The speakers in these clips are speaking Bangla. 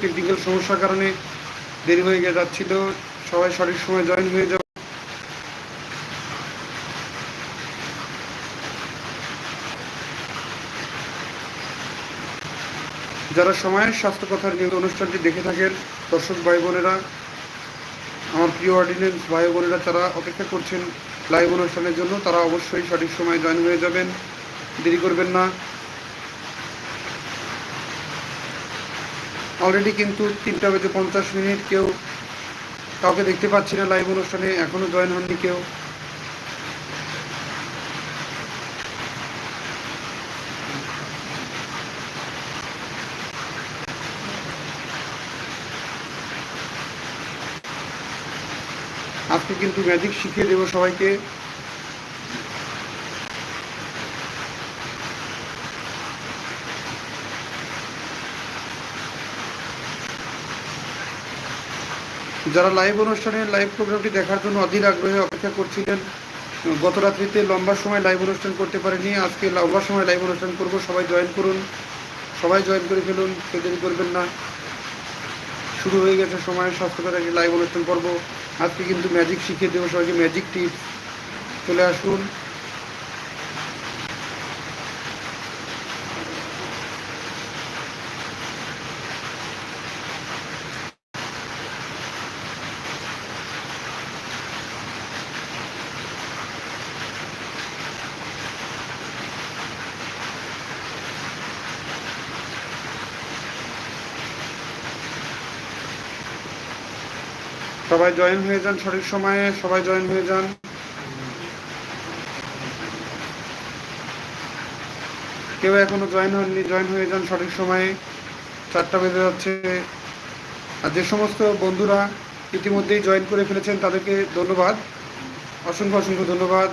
টেকনিক্যাল সমস্যার কারণে দেরি হয়ে গিয়ে যাচ্ছিল। সবাই সঠিক সময় জয়েন হয়ে যাবে। যারা সময়ের স্বাস্থ্য কথার নিয়মিত অনুষ্ঠানটি দেখে থাকেন, দর্শক ভাই বোনেরা, আমার প্রিয় অর্ডিনেন্স ভাই বোনেরা তারা অপেক্ষা করছেন লাইভ অনুষ্ঠানের জন্য, তারা অবশ্যই সঠিক সময় জয়েন হয়ে যাবেন। দেরি করবেন না। অলরেডি কিন্তু তিনটা বেজে পঞ্চাশ মিনিট কেউ কাউকে দেখতে পাচ্ছি না লাইভ অনুষ্ঠানে এখনও জয়েন হননি কেউ। আজকে কিন্তু ম্যাজিক শিখিয়ে দেবো সবাইকে। যারা লাইভ অনুষ্ঠানে লাইভ প্রোগ্রামটি দেখার জন্য অধীর আগ্রহে অপেক্ষা করছিলেন, গত রাত্রিতে লম্বা সময় লাইভ অনুষ্ঠান করতে পারেনি আজকে লম্বা সময় লাইভ অনুষ্ঠান করব, সবাই জয়েন করুন। সবাই জয়েন করে ফেলুন কেউ দেরি করবেন না। শুরু হয়ে গেছে সময় স্বাস্থ্যকর একটি লাইভ অনুষ্ঠান করব। আজকে কিন্তু ম্যাজিক শিখিয়ে দেবো সবাইকে ম্যাজিক টিপস চলে আসুন। সবাই জয়েন হয়ে যান সঠিক সময়ে, সবাই জয়েন হয়ে যান। কেউ এখনও জয়েন হননি, জয়েন হয়ে যান সঠিক সময়ে। চারটা বেজে যাচ্ছে। আর যে সমস্ত বন্ধুরা ইতিমধ্যেই জয়েন করে ফেলেছেন, তাদেরকে ধন্যবাদ। অসংখ্য অসংখ্য ধন্যবাদ।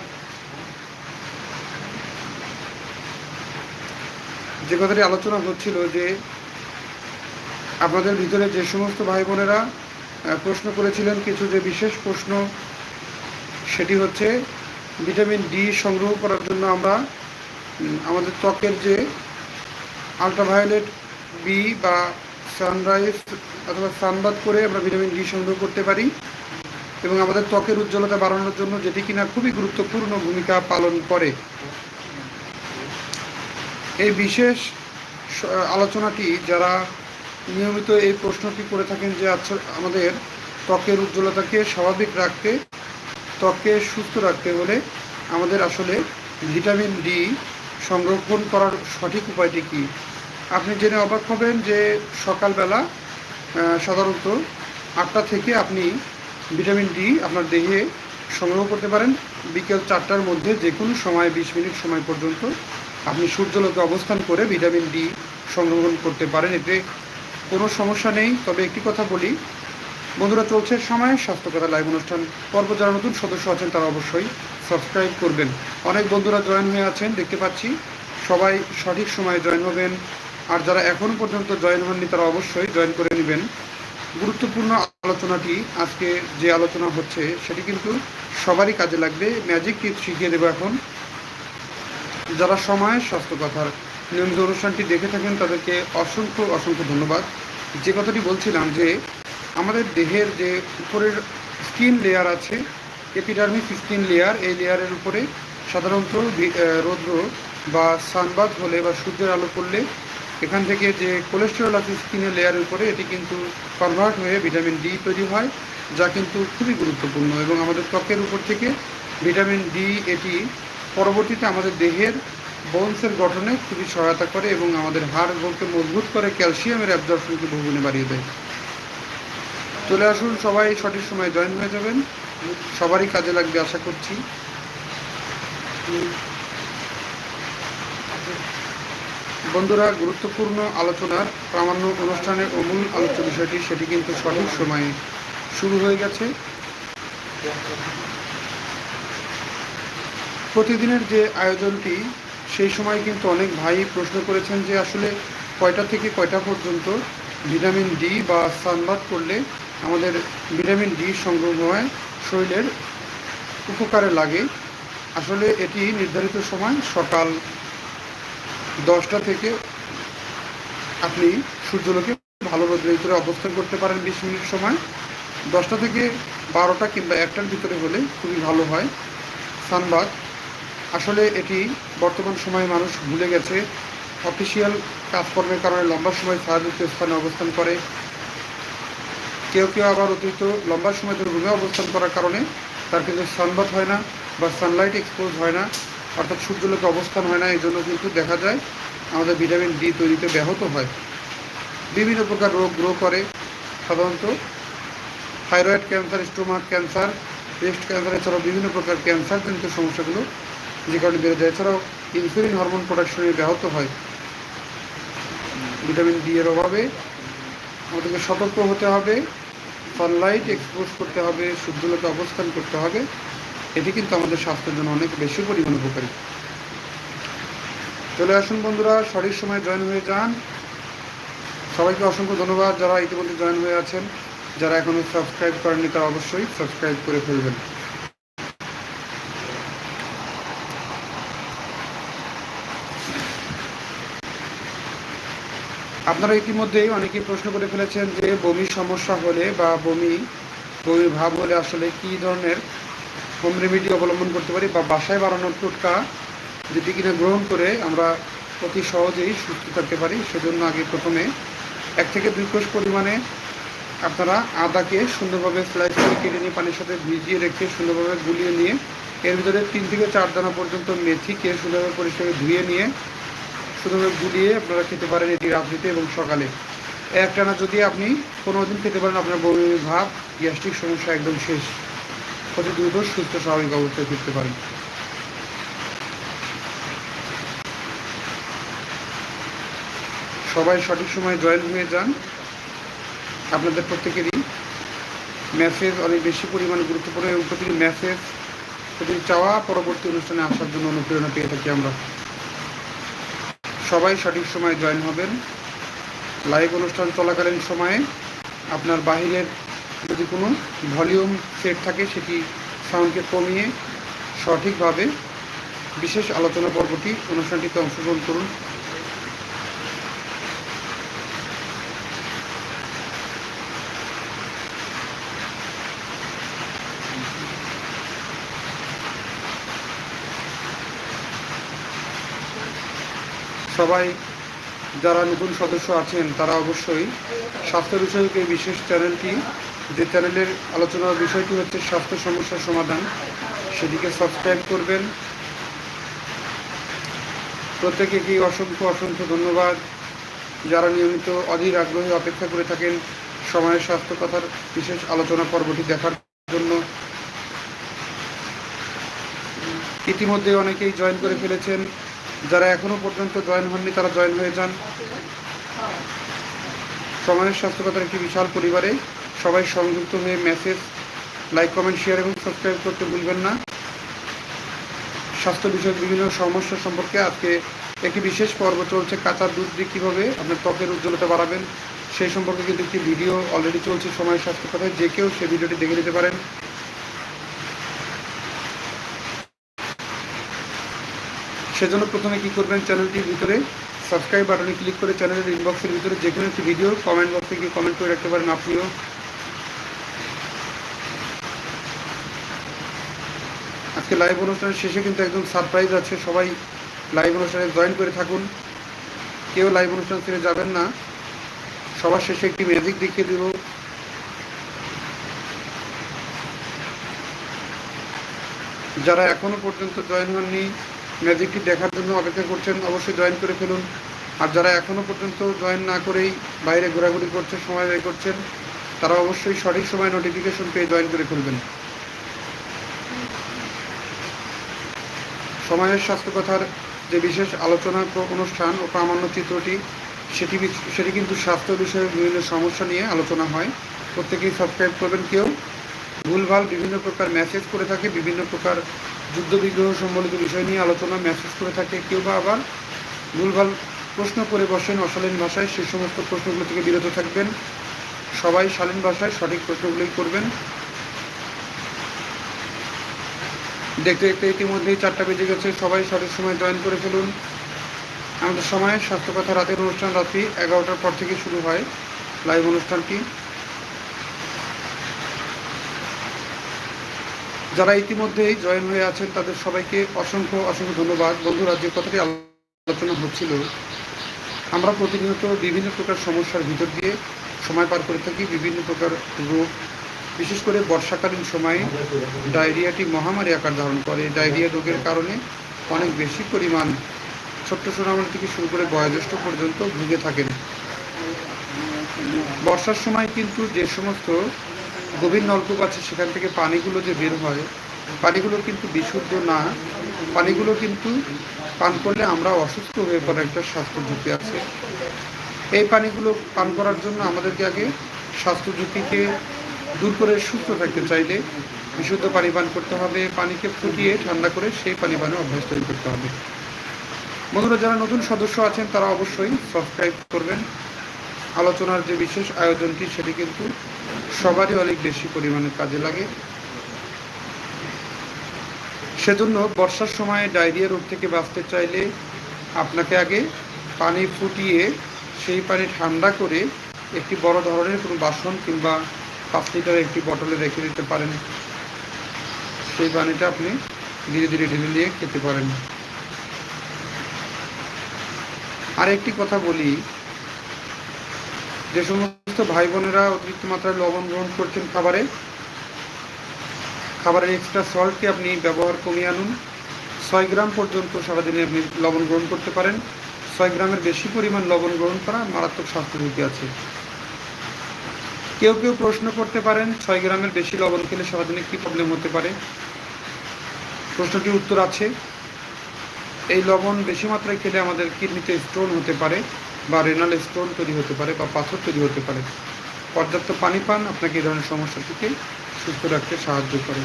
যে কথাটি আলোচনা হচ্ছিল যে, আপনাদের ভিতরে যে সমস্ত ভাই বোনেরা প্রশ্ন করেছিলেন কিছু যে বিশেষ প্রশ্ন, সেটি হচ্ছে ভিটামিন ডি সংগ্রহ করার জন্য আমরা আমাদের ত্বকের যে আলট্রাভায়োলেট বি বা সানরাইজ অথবা সানবাদ করে আমরা ভিটামিন ডি সংগ্রহ করতে পারি এবং আমাদের ত্বকের উজ্জ্বলতা বাড়ানোর জন্য যেটি কিনা খুবই গুরুত্বপূর্ণ ভূমিকা পালন করে। এই বিশেষ আলোচনাটি যারা নিয়মিত এই প্রশ্নটি করে থাকেন যে আচ্ছা আমাদের ত্বকের উজ্জ্বলতাকে স্বাভাবিক রাখতে, ত্বককে সুস্থ রাখতে হলে আমাদের আসলে ভিটামিন ডি সংরক্ষণ করার সঠিক উপায়টি কী? আপনি জেনে অবাক হবেন যে সকালবেলা সাধারণত আটটা থেকে আপনি ভিটামিন ডি আপনার দেহে সংগ্রহ করতে পারেন। বিকেল চারটার মধ্যে যে কোনো সময়, বিশ মিনিট সময় পর্যন্ত আপনি সূর্যলোকে অবস্থান করে ভিটামিন ডি সংগ্রহণ করতে পারেন। এতে কোনো সমস্যা নেই, তবে একটি কথা বলি। বন্ধুরা, চলছে সময় স্বাস্থ্যকতা লাইভ অনুষ্ঠান। পর্ব যারা নতুন সদস্য আছেন, তারা অবশ্যই সাবস্ক্রাইব করবেন। অনেক বন্ধুরা জয়েন হয়ে আছেন, দেখতে পাচ্ছি। সবাই সঠিক সময়ে জয়েন হবেন। আর যারা এখনও পর্যন্ত জয়েন হননি, তারা অবশ্যই জয়েন করে নেবেন। গুরুত্বপূর্ণ আলোচনাটি, আজকে যে আলোচনা হচ্ছে, সেটি কিন্তু সবারই কাজে লাগবে। ম্যাজিক টিপস শিখিয়ে দেবো এখন। যারা সময় স্বাস্থ্য কথার নিয়মিত অনুষ্ঠানটি দেখে থাকেন, তাদেরকে অসংখ্য অসংখ্য ধন্যবাদ। যে কথাটি বলছিলাম যে, আমাদের দেহের যে উপরের স্কিন লেয়ার আছে এপিডার্মিক স্কিন লেয়ার এই লেয়ারের উপরে সাধারণত রৌদ্র বা সানবাদ হলে বা সূর্যের আলো পড়লে এখান থেকে যে কোলেস্টেরল আছে স্কিনের লেয়ারের উপরে, এটি কিন্তু কনভার্ট হয়ে ভিটামিন ডি তৈরি হয়, যা কিন্তু খুবই গুরুত্বপূর্ণ। এবং আমাদের ত্বকের উপর থেকে ভিটামিন ডি এটি পরবর্তীতে আমাদের দেহের বোনসের গঠনে খুবই সহায়তা করে এবং আমাদের হাড়গুলোকে মজবুত করে ক্যালসিয়ামের অ্যাবজর্পশনকে বহুগুণে বাড়িয়ে দেয়। চলে আসুন, সবাই সঠিক সময় জয়েন হয়ে যাবেন। সবারই কাজে লাগবে আশা করছি। বন্ধুরা, গুরুত্বপূর্ণ আলোচনার প্রামাণ্য অনুষ্ঠানের অমূল আলোচ্য বিষয়টি, সেটি কিন্তু সঠিক সময়ে শুরু হয়ে গেছে। প্রতিদিনের যে আয়োজনটি সেই সময় কিন্তু অনেক ভাই প্রশ্ন করেছেন যে আসলে কয়টা থেকে কয়টা পর্যন্ত ভিটামিন ডি বা সানবাদ করলে আমাদের ভিটামিন ডি সংগ্রহ শরীরের উপকারে লাগে। আসলে এটি নির্ধারিত সময় সকাল দশটা থেকে আপনি সূর্যলোকে ভালো রোদের ভিতরে অবস্থান করতে পারেন বিশ মিনিট সময়। দশটা থেকে বারোটা কিংবা একটার ভিতরে হলে খুবই ভালো হয়। সানবাদ আসলে এটি বর্তমান সময়ে মানুষ ভুলে গেছে। অফিসিয়াল কাজকর্মের কারণে লম্বা সময় ছায়াযুক্ত স্থানে অবস্থান করে। কেউ কেউ আবার অতিরিক্ত লম্বা সময় ধরে রুমে অবস্থান করার কারণে তার কিন্তু সানবাদ হয় না বা সানলাইট এক্সপোজ হয় না। অর্থাৎ সূর্যলোকে অবস্থান হয় না, এই জন্য কিন্তু দেখা যায় আমাদের ভিটামিন ডি তৈরিতে ব্যাহত হয়। বিভিন্ন প্রকার রোগ গ্রো করে। সাধারণত thyroid cancer, stomach cancer, breast cancer এছাড়াও বিভিন্ন প্রকার ক্যান্সার কিন্তু সমস্যাগুলো যে কারণে বেড়ে যায়। এছাড়াও ইনসুলিন হরমোন প্রোডাকশনে ব্যাহত হয়। ভিটামিন ডি এর অভাবে আমাদেরকে সতর্ক হতে হবে সানলাইট এক্সপোজ করতে হবে, সূর্যলোকে অবস্থান করতে হবে। এটি কিন্তু আমাদের স্বাস্থ্যের জন্য অনেক বেশি পরিমাণ উপকারী। চলে আসুন বন্ধুরা সঠিক সময় জয়েন হয়ে যান। সবাইকে অসংখ্য ধন্যবাদ যারা ইতিমধ্যে জয়েন হয়ে আছেন। যারা এখনও সাবস্ক্রাইব করেননি, তারা অবশ্যই সাবস্ক্রাইব করে ফেলবেন। আপনারা ইতিমধ্যেই অনেকেই প্রশ্ন করে ফেলেছেন যে বমির সমস্যা হলে বা বমি বমির ভাব হলে আসলে কী ধরনের হোম রেমেডি অবলম্বন করতে পারি বা বাসায় বানানোর টোটকা যেটি কিনা গ্রহণ করে আমরা অতি সহজেই সুস্থ থাকতে পারি, সেজন্য আগে প্রথমে এক থেকে দুই কোষ পরিমাণে আপনারা আদাকে সুন্দরভাবে স্লাইস করে কেটে নিয়ে পানির সাথে ভিজিয়ে রেখে সুন্দরভাবে গুলিয়ে নিয়ে এর ভিতরে তিন থেকে চার দানা পর্যন্ত মেথিকে সুন্দরভাবে পরিষ্কার ধুয়ে নিয়ে সুন্দরভাবে গুলিয়ে আপনারা খেতে পারেন এটি রাত্রিতে এবং সকালে। একটানা যদি আপনি পনেরো দিন খেতে পারেন, আপনার বমি, ভাব, গ্যাস্ট্রিক সমস্যা একদম শেষ। অতি দ্রুত সুস্থ স্বাভাবিক অবস্থায় ফিরতে পারেন। সবাই সঠিক সময় জয়েন হয়ে যান। আপনাদের প্রত্যেকেরই মেসেজ অনেক বেশি পরিমাণে গুরুত্বপূর্ণ এবং প্রতিটি মেসেজ প্রতিটি চাওয়া, পরবর্তী অনুষ্ঠানে আসার জন্য অনুপ্রেরণা পেয়ে থাকি আমরা। সবাই সঠিক সময়ে জয়েন হবেন। লাইভ অনুষ্ঠান চলাকালীন সময়ে আপনার বাহিরের যদি কোনো ভলিউম সেট থাকে, সেটি সাউন্ডকে কমিয়ে সঠিকভাবে বিশেষ আলোচনা পর্বটি অনুষ্ঠানটিতে অংশগ্রহণ করুন। সবাই যারা নতুন সদস্য আছেন, তারা অবশ্যই স্বাস্থ্য বিষয়ক এই বিশেষ চ্যানেলটি, যে চ্যানেলের আলোচনার বিষয়টি হচ্ছে স্বাস্থ্য সমস্যার সমাধান, সেটিকে সাবস্ক্রাইব করবেন। প্রত্যেকে কি অসংখ্য অসংখ্য ধন্যবাদ। যারা নিয়মিত অধীর আগ্রহে অপেক্ষা করে থাকেন সময়ের স্বাস্থ্য কথার বিশেষ আলোচনা পর্বটি দেখার জন্য। ইতিমধ্যে অনেকেই জয়েন করে ফেলেছেন। যারা এখনও পর্যন্ত জয়েন হননি, তারা জয়েন হয়ে যান। সময়ের স্বাস্থ্যকতার একটি বিশাল পরিবারে সবাই সংযুক্ত হয়ে মেসেজ লাইক কমেন্ট শেয়ার এবং সাবস্ক্রাইব করতে ভুলবেন না। স্বাস্থ্য বিষয়ক বিভিন্ন সমস্যা সম্পর্কে আজকে একটি বিশেষ পর্ব চলছে, কাঁচা দুধ দিয়ে কীভাবে আপনার ত্বকের উজ্জ্বলতা বাড়াবেন, সেই সম্পর্কে কিন্তু একটি ভিডিও অলরেডি চলছে সময়ের স্বাস্থ্য কথায় যে কেউ সেই ভিডিওটি দেখে নিতে পারেন। সেজন্য প্রথমে কি করবেন চ্যানেলটির ভিতরে সাবস্ক্রাইব বাটনে ক্লিক করে চ্যানেলের ইনবক্সের ভিতরে যে কোনো একটি ভিডিও কমেন্ট বক্সে গিয়ে কমেন্ট করে রাখতে পারেন আপনিও। আজকে লাইভ অনুষ্ঠানের শেষে কিন্তু একদম সারপ্রাইজ আছে, সবাই লাইভ অনুষ্ঠানে জয়েন করে থাকুন। কেউ লাইভ অনুষ্ঠান ছেড়ে যাবেন না। সবার শেষে একটি ম্যাজিক দেখিয়ে দেব। যারা এখনও পর্যন্ত জয়েন হননি ম্যাজিকটি দেখার জন্য অপেক্ষা করছেন, অবশ্যই জয়েন করে ফেলুন। আর যারা এখনও পর্যন্ত জয়েন না করেই বাইরে ঘোরাঘুরি করছে, সময় ব্যয় করছেন, তারা অবশ্যই সঠিক সময় নোটিফিকেশন পেয়ে জয়েন করে ফেলবেন। সময়ের স্বাস্থ্য কথার যে বিশেষ আলোচনা অনুষ্ঠান ও প্রামাণ্য চিত্রটি, সেটি সেটি কিন্তু স্বাস্থ্য বিষয়ে বিভিন্ন সমস্যা নিয়ে আলোচনা হয়। প্রত্যেকেই সাবস্ক্রাইব করবেন কেউ। ভুলভাল বিভিন্ন প্রকার মেসেজ করে থাকে, বিভিন্ন প্রকার যুদ্ধ বিগ্রহ সম্বলিত বিষয় নিয়ে আলোচনা, মেসেজ করে থাকে, কেউ বা আবার ভুলভাল প্রশ্ন করে বসেন অশালীন ভাষায় সেই সমস্ত প্রশ্নগুলো থেকে বিরত থাকবেন। সবাই শালীন ভাষায় সঠিক প্রশ্নগুলোই করবেন। দেখতে দেখতে ইতিমধ্যেই চারটা বেজে গেছে। সবাই সঠিক সময় জয়েন করে ফেলুন। আমাদের সময়, স্বাস্থ্য কথা, রাতের অনুষ্ঠান, রাত্রি এগারোটার পর থেকে শুরু হয়। লাইভ অনুষ্ঠানটি। যারা ইতিমধ্যেই জয়েন হয়ে আছেন, তাদের সবাইকে অসংখ্য অসংখ্য ধন্যবাদ। বন্ধুরা, যে কথাটি আলোচনা হচ্ছিল, আমরা প্রতিনিয়ত বিভিন্ন প্রকার সমস্যার ভিতর দিয়ে সময় পার করে থাকি, বিভিন্ন প্রকার রোগ। বিশেষ করে বর্ষাকালীন সময়ে ডায়রিয়াটি মহামারী আকার ধারণ করে। ডায়রিয়া রোগের কারণে অনেক বেশি পরিমাণ ছোট্ট সোনামণি থেকে শুরু করে বয়োজ্যেষ্ঠ পর্যন্ত ভুগে থাকেন। বর্ষার সময় কিন্তু যে সমস্ত গভীর নলকূপ আছে, সেখান থেকে পানিগুলো যে বের হয়, পানিগুলো কিন্তু বিশুদ্ধ না। পানিগুলো কিন্তু পান করলে আমরা অসুস্থ হয়ে পড়ার একটা স্বাস্থ্য ঝুঁকি আছে। এই পানিগুলো পান করার জন্য আমাদেরকে আগে স্বাস্থ্য ঝুঁকিকে দূর করে সুস্থ থাকতে চাইলে বিশুদ্ধ পানি পান করতে হবে, পানিকে ফুটিয়ে ঠান্ডা করে সেই পানি পানে অভ্যাস তৈরি করতে হবে। বন্ধুরা, যারা নতুন সদস্য আছেন, তারা অবশ্যই সাবস্ক্রাইব করবেন। আলোচনার যে বিশেষ আয়োজনটি সেটি কিন্তু সবারই অনেক বেশি পরিমাণে কাজে লাগে। সেজন্য বর্ষার সময় ডায়রিয়া রোগ থেকে বাঁচতে চাইলে আপনাকে আগে পানি ফুটিয়ে সেই পানি ঠান্ডা করে একটি বড় ধরনের কোনো বাসন কিংবা পাঁচ লিটারের একটি বটলে রেখে দিতে পারেন। সেই পানিটা আপনি ধীরে ধীরে ঢেলে নিয়ে খেতে পারেন। আর একটি কথা বলি যে সমস্ত ভাই বোনেরা অতিরিক্ত মাত্রায় লবণ গ্রহণ করছেন খাবারে, খাবারের এক্সট্রা সল্টকে আপনি ব্যবহার কমিয়ে আনুন। ছয় গ্রাম পর্যন্ত সারাদিনে আপনি লবণ গ্রহণ করতে পারেন। ছয় গ্রামের বেশি পরিমাণ লবণ গ্রহণ করা মারাত্মক স্বাস্থ্য ঝুঁকি আছে। কেউ কেউ প্রশ্ন করতে পারেন, ছয় গ্রামের বেশি লবণ খেলে সারাদিনে কী প্রবলেম হতে পারে? প্রশ্নটির উত্তর আছে। এই লবণ বেশি মাত্রায় খেলে আমাদের কিডনিতে স্টোন হতে পারে। বা রেনাল স্টোন তৈরি হতে পারে বা পাথর তৈরি হতে পারে। পর্যাপ্ত পানি পান আপনাকে এই ধরনের সমস্যা থেকে সুস্থ রাখতে সাহায্য করে।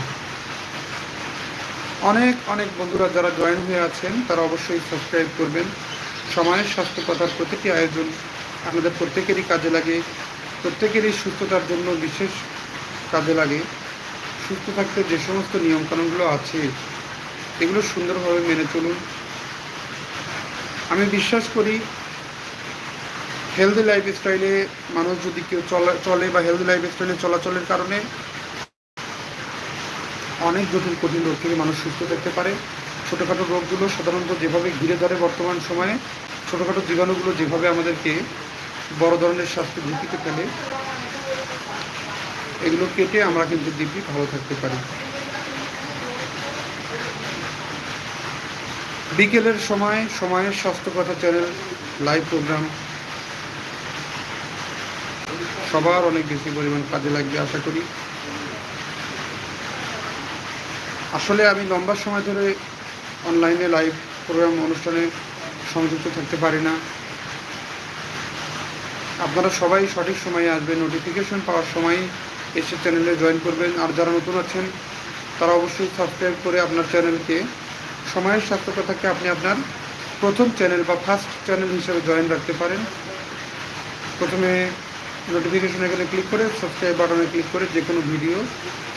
অনেক অনেক বন্ধুরা যারা জয়েন হয়ে আছেন, তারা অবশ্যই সাবস্ক্রাইব করবেন। সময়ের স্বাস্থ্য কথার প্রতিটি আয়োজন আমাদের প্রত্যেকেরই কাজে লাগে। প্রত্যেকেরই সুস্থতার জন্য বিশেষ কাজে লাগে। সুস্থ থাকতে যে সমস্ত নিয়মকানুনগুলো আছে, এগুলো সুন্দরভাবে মেনে চলুন। আমি বিশ্বাস করি হেলদি লাইফ স্টাইলে মানুষ যদি কেউ চলা বা হেলদি লাইফ স্টাইলে চলাচলের কারণে অনেক জটিল, কঠিন রোগ থেকে মানুষ সুস্থ থাকতে পারে। ছোটোখাটো রোগগুলো সাধারণত যেভাবে ঘিরে ধরে বর্তমান সময়ে, ছোটোখাটো জীবাণুগুলো যেভাবে আমাদেরকে বড় ধরনের স্বাস্থ্য ঝুঁকিতে ফেলে, এগুলো কেটে আমরা কিন্তু দিব্যি ভালো থাকতে পারি। বিকেলের সময়, সময়ের স্বাস্থ্য কথা চ্যানেল লাইভ প্রোগ্রাম সবার অনেক বেশি পরিমাণ কাজে লাগবে, আশা করি। আসলে আমি লম্বা সময় ধরে অনলাইনে লাইভ প্রোগ্রাম অনুষ্ঠানে সংযুক্ত থাকতে পারি না। আপনারা সবাই সঠিক সময়ে আসবেন নোটিফিকেশন পাওয়ার সময় এসে চ্যানেলে জয়েন করবেন। আর যারা নতুন আছেন, তারা অবশ্যই সাবস্ক্রাইব করে আপনার চ্যানেলকে সময়ের স্বাস্থ্যকতাকে আপনি আপনার প্রথম চ্যানেল বা ফার্স্ট চ্যানেল হিসেবে জয়েন রাখতে পারেন। প্রথমে নোটিফিকেশন এখানে ক্লিক করে সাবস্ক্রাইব বাটনে ক্লিক করে যে কোনো ভিডিও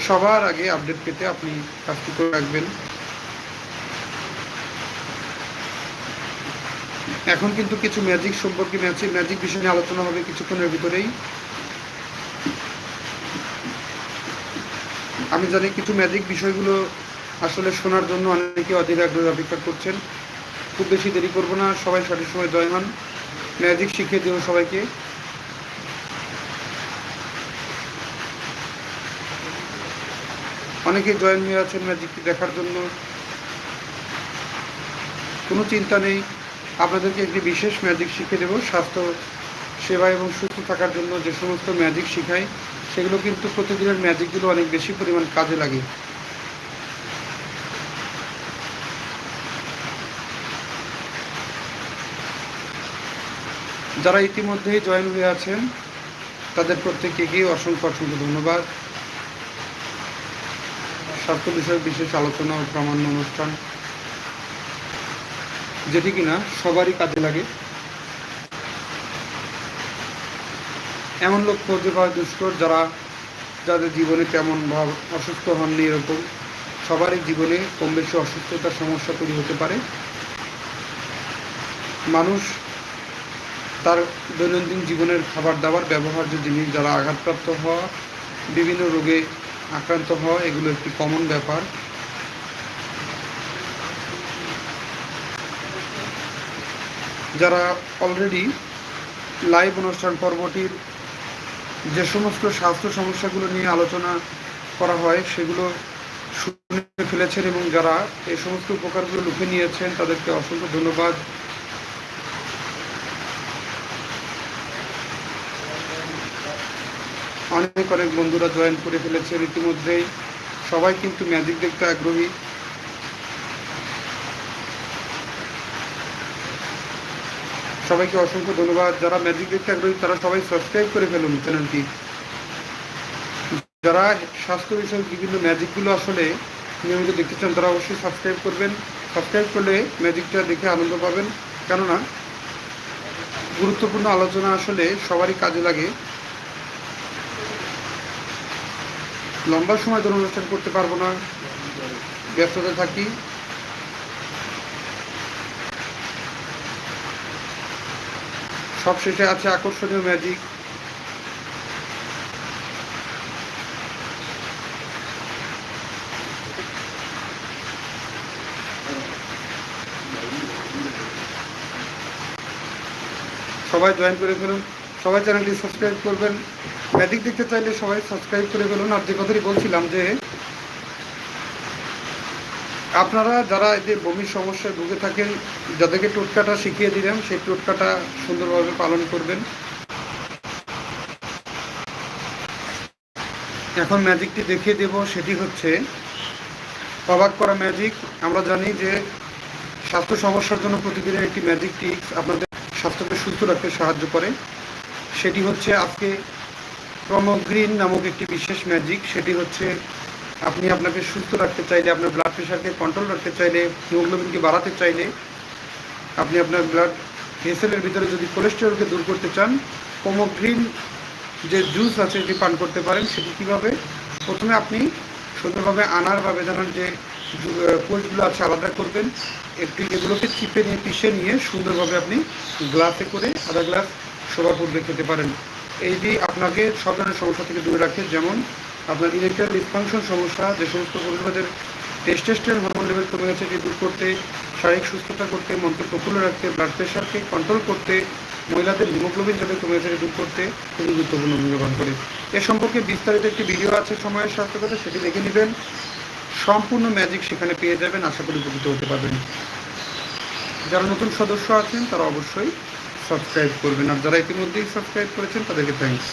সবার আগে আপডেট পেতে আপনি কাজটি করে রাখবেন। এখন কিন্তু কিছু ম্যাজিক সম্পর্কে ম্যাজিক ম্যাজিক বিষয় নিয়ে আলোচনা হবে কিছুক্ষণের ভিতরেই। আমি জানি কিছু ম্যাজিক বিষয়গুলো আসলে শোনার জন্য অনেকে অধীর আগ্রহে অপেক্ষা করছেন। খুব বেশি দেরি করব না, সবাই সঠিক সময় জয় হন ম্যাজিক শিখিয়ে দেব সবাইকে। অনেকে জয়েন হয়ে আছেন ম্যাজিকটি দেখার জন্য। কোনো চিন্তা নেই। আপনাদেরকে একটি বিশেষ ম্যাজিক শিখে দেব। স্বাস্থ্য, সেবা এবং সুস্থ থাকার জন্য যে সমস্ত ম্যাজিক শিখাই, সেগুলো কিন্তু প্রতিদিনের ম্যাজিকগুলো অনেক বেশি পরিমাণ কাজে লাগে। যারা ইতিমধ্যেই জয়েন হয়ে আছেন, তাদের প্রত্যেককে অসংখ্য অসংখ্য ধন্যবাদ। স্বাস্থ্য বিষয়ক বিশেষ আলোচনা ও প্রামাণ্য অনুষ্ঠান। যেটি কিনা সবারই কাজে লাগে। এমন লোক খুঁজে পাওয়া দুষ্কর যারা, যাদের জীবনে তেমন ভাব অসুস্থ হননি এরকম, সবারই জীবনে কম বেশি অসুস্থতার সমস্যা তৈরি হতে পারে। মানুষ তার দৈনন্দিন জীবনের খাবার দাবার, ব্যবহার্য জিনিস যারা আঘাতপ্রাপ্ত হওয়া, বিভিন্ন রোগে আক্রান্ত হওয়া, এগুলো একটি কমন ব্যাপার। যারা অলরেডি লাইভ অনুষ্ঠান পর্বটির যে সমস্ত স্বাস্থ্য সমস্যাগুলো নিয়ে আলোচনা করা হয়, সেগুলো শুনে ফেলেছেন এবং যারা এই সমস্ত উপকারগুলো লুকে নিয়েছেন, তাদেরকে অসংখ্য ধন্যবাদ। অনেক অনেক বন্ধুরা জয়েন করে ফেলেছেন ইতিমধ্যেই সবাই কিন্তু ম্যাজিক দেখতে আগ্রহী। সবাইকে অসংখ্য ধন্যবাদ। যারা ম্যাজিক দেখতে আগ্রহী, তারা সবাই সাবস্ক্রাইব করে ফেলুন চ্যানেলটি যারা স্বাস্থ্য বিষয়ক বিভিন্ন ম্যাজিকগুলো আসলে নিয়মিত দেখতে চান, তারা অবশ্যই সাবস্ক্রাইব করবেন। সাবস্ক্রাইব করলে ম্যাজিকটা দেখে আনন্দ পাবেন। কেননা, গুরুত্বপূর্ণ আলোচনা আসলে সবারই কাজে লাগে। লম্বা সময় ধরে অনুষ্ঠান করতে পারব না। ব্যস্ততা থাকি। সব শেষে আছে আকর্ষণীয় ম্যাজিক সবাই জয়েন করে ফেলুন। সবাই চ্যানেলটি সাবস্ক্রাইব করবেন। ম্যাজিক দেখতে চাইলে সবাই সাবস্ক্রাইব করে ফেলুন। আর যে কথাটি বলছিলাম যে, আপনারা যারা এদের বমির সমস্যায় ভুগে থাকেন, যাদেরকে টোটকাটা শিখিয়ে দিলাম, সেই টোটকাটা সুন্দরভাবে পালন করবেন। এখন ম্যাজিকটি দেখিয়ে দেব। সেটি হচ্ছে, অবাক করা ম্যাজিক আমরা জানি যে, স্বাস্থ্য সমস্যার জন্য প্রতিদিনের একটি ম্যাজিক টিপস আপনাদের স্বাস্থ্যকে সুস্থ রাখতে সাহায্য করে। সেটি হচ্ছে আজকে প্রমোগ্রিন নামক একটি বিশেষ ম্যাজিক সেটি হচ্ছে আপনি আপনাকে সুস্থ রাখতে চাইলে, আপনার ব্লাড প্রেশারকে কন্ট্রোল রাখতে চাইলে হিমোগ্লোবিনকে বাড়াতে চাইলে, আপনি আপনার ব্লাড ভেসেলের ভিতরে যদি কোলেস্টেরলকে দূর করতে চান প্রমোগ্রিন যে জুস আছে এটি পান করতে পারেন। সেটি কীভাবে? প্রথমে আপনি সুন্দরভাবে আনার বা বেদানার যে কোষগুলো আছে আলাদা করবেন। একটু এগুলোকে চিপে নিয়ে, পিষে নিয়ে সুন্দরভাবে আপনি গ্লাসে করে, আধা গ্লাস সবার পূর্বে খেতে পারেন। এইটি আপনাকে সব ধরনের সমস্যা থেকে দূরে রাখে, যেমন আপনার ইলেকট্রিক ডিসফাংশন সমস্যা, যে সমস্ত পুরুষদের টেস্টেস্টের হরমোন লেভেল কমে গেছে এটি দূর করতে, শারীরিক সুস্থতা করতে, মনকে প্রফুল্ল রাখতে ব্লাড প্রেশারকে কন্ট্রোল করতে, মহিলাদের হিমোগ্লোবিন যাতে কমে গেছে দূর করতে খুবই গুরুত্বপূর্ণ ভূমিকা পালন করে। এ সম্পর্কে বিস্তারিত একটি ভিডিও আছে, সময়ের স্বাস্থ্যকতা সেটি দেখে নেবেন। সম্পূর্ণ ম্যাজিক সেখানে পেয়ে যাবেন, আশা করি উপকৃত হতে পারবেন। যারা নতুন সদস্য আছেন, তারা অবশ্যই সাবস্ক্রাইব করবেন আর যারা ইতিমধ্যেই সাবস্ক্রাইব করেছেন তাদেরকে থ্যাংকস